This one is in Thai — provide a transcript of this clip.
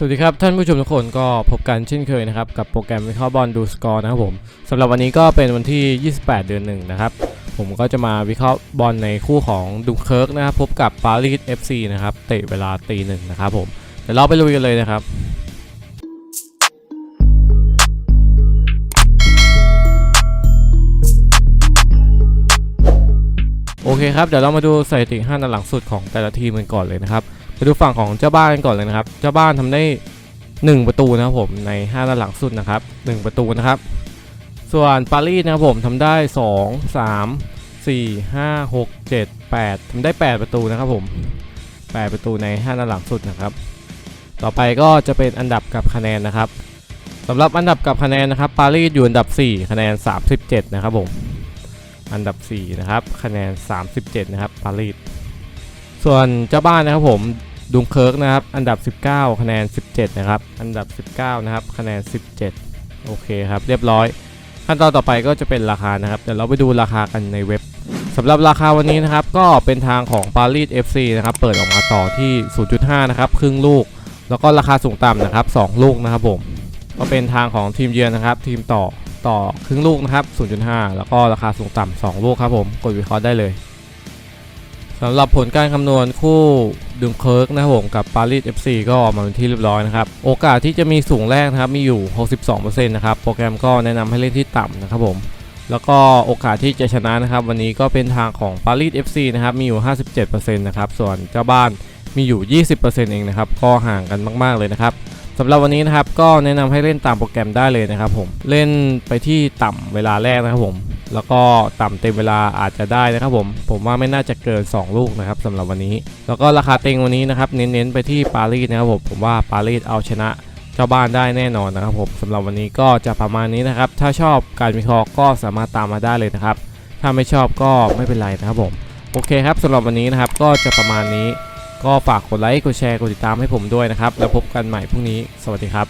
สวัสดีครับ ท่านผู้ชมทุกคนก็พบกันเช่นเคยนะครับ กับโปรแกรมวิเคราะห์บอลดูสกอร์นะครับผมสำหรับวันนี้ก็เป็นวันที่ 28 เดือนหนึ่งนะครับ ผมก็จะมาวิเคราะห์บอลในคู่ของดูเคิร์กนะครับ พบกับปารีส FC นะครับ เตะเวลาตีหนึ่งนะครับผมเดี๋ยวเราไปลุยกันเลยนะครับโอเคครับ เดี๋ยวเรามาดูสถิติ5นัดหลังสุดของแต่ละทีมกันก่อนเลยนะครับ ไปดูฝั่งของเจ้าบ้านกันก่อนเลยนะครับ เจ้าบ้านทำได้ 1 ประตูนะครับผมใน5นัดหลังสุดนะครับ 1 ประตูนะครับ ส่วนปารีสนะครับผมทำได้ 2 3 4 5 6 7 8ทำได้ 8 ประตูนะครับผม 8 ประตูใน5นัดหลังสุดนะครับ ต่อไปก็จะเป็นอันดับกับคะแนนนะครับสำหรับอันดับกับคะแนนนะครับปารีสอยู่อันดับ 4 คะแนน 37 นะครับผมอันดับ 4 นะครับ คะแนน 37 นะครับ ปารีส ส่วนเจ้าบ้านนะครับผม ดุงเคิร์กนะครับ อันดับ 19 คะแนน 17 นะครับ อันดับ 19 นะครับ คะแนน 17 โอเคครับ เรียบร้อย ขั้นตอนต่อไปก็จะเป็นราคานะครับ เดี๋ยวเราไปดูราคากันในเว็บสำหรับราคาวันนี้นะครับ ก็เป็นทางของปารีส FC นะครับ เปิดออกมาต่อที่ 0.5 นะครับ ครึ่งลูก แล้วก็ราคาสูงต่ำนะครับ 2 ลูกนะครับผม ก็เป็นทางของทีมเยือนนะครับ ทีมต่อต่อครึ่งลูกนะครับ 0.5 แล้วก็ราคาสูงต่ำ2ลูกครับผม กดวิเคราะห์ได้เลย สำหรับผลการคำนวณคู่ดึงเคิร์กนะครับผมกับปารีส FC ก็ออกมาเป็นที่เรียบร้อยนะครับ โอกาสที่จะมีสูงแรกนะครับมีอยู่ 62%นะครับ โปรแกรมก็แนะนำให้เล่นที่ต่ำนะครับผม แล้วก็โอกาสที่จะชนะนะครับ วันนี้ก็เป็นทางของปารีส FC นะครับ มีอยู่ 57%นะครับ ส่วนเจ้าบ้านมีอยู่ 20%เองนะครับ ก็ห่างกันมาก ๆ เลยนะครับสำหรับวันนี้นะครับก็แนะนำให้เล่นตามโปรแกรมได้เลยนะครับผม เล่นไปที่ต่ำเวลาแรกนะครับผม แล้วก็ต่ำเต็มเวลาอาจจะได้นะครับผม ผมว่าไม่น่าจะเกิน 2 ลูกนะครับสำหรับวันนี้ แล้วก็ราคาเต็งวันนี้นะครับเน้นๆไปที่ปารีสนะครับผมผมว่าปารีสเอาชนะเจ้าบ้านได้แน่นอนนะครับผมสำหรับวันนี้ก็จะประมาณนี้นะครับ ถ้าชอบการวิเคราะห์ก็สามารถตามมาได้เลยนะครับ ถ้าไม่ชอบก็ไม่เป็นไรนะครับผมโอเคครับสำหรับวันนี้นะครับก็จะประมาณนี้ก็ฝากกดไลค์กดแชร์กดติดตามให้ผมด้วยนะครับ แล้วพบกันใหม่พรุ่งนี้ สวัสดีครับ